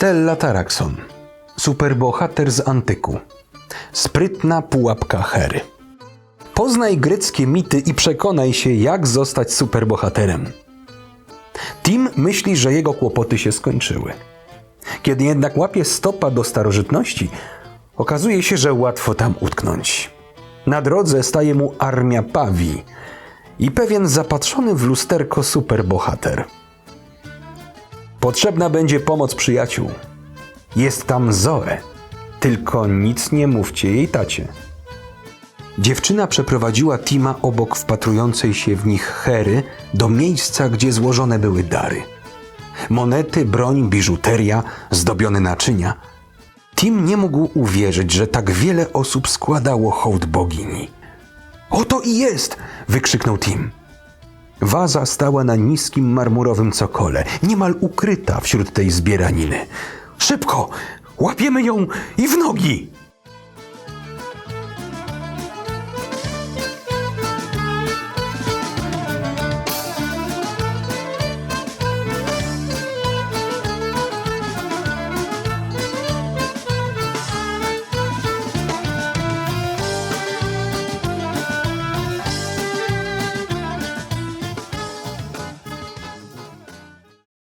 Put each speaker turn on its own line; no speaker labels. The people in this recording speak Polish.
Stella Tarakson, superbohater z antyku. Sprytna pułapka Hery. Poznaj greckie mity i przekonaj się, jak zostać superbohaterem. Tim myśli, że jego kłopoty się skończyły. Kiedy jednak łapie stopa do starożytności, okazuje się, że łatwo tam utknąć. Na drodze staje mu armia pawi i pewien zapatrzony w lusterko superbohater. Potrzebna będzie pomoc przyjaciół. Jest tam Zoe, tylko nic nie mówcie jej tacie. Dziewczyna przeprowadziła Tima obok wpatrującej się w nich Hery do miejsca, gdzie złożone były dary. Monety, broń, biżuteria, zdobione naczynia. Tim nie mógł uwierzyć, że tak wiele osób składało hołd bogini. Oto i jest! wykrzyknął Tim. Waza stała na niskim marmurowym cokole, niemal ukryta wśród tej zbieraniny. Szybko! Łapiemy ją i w nogi!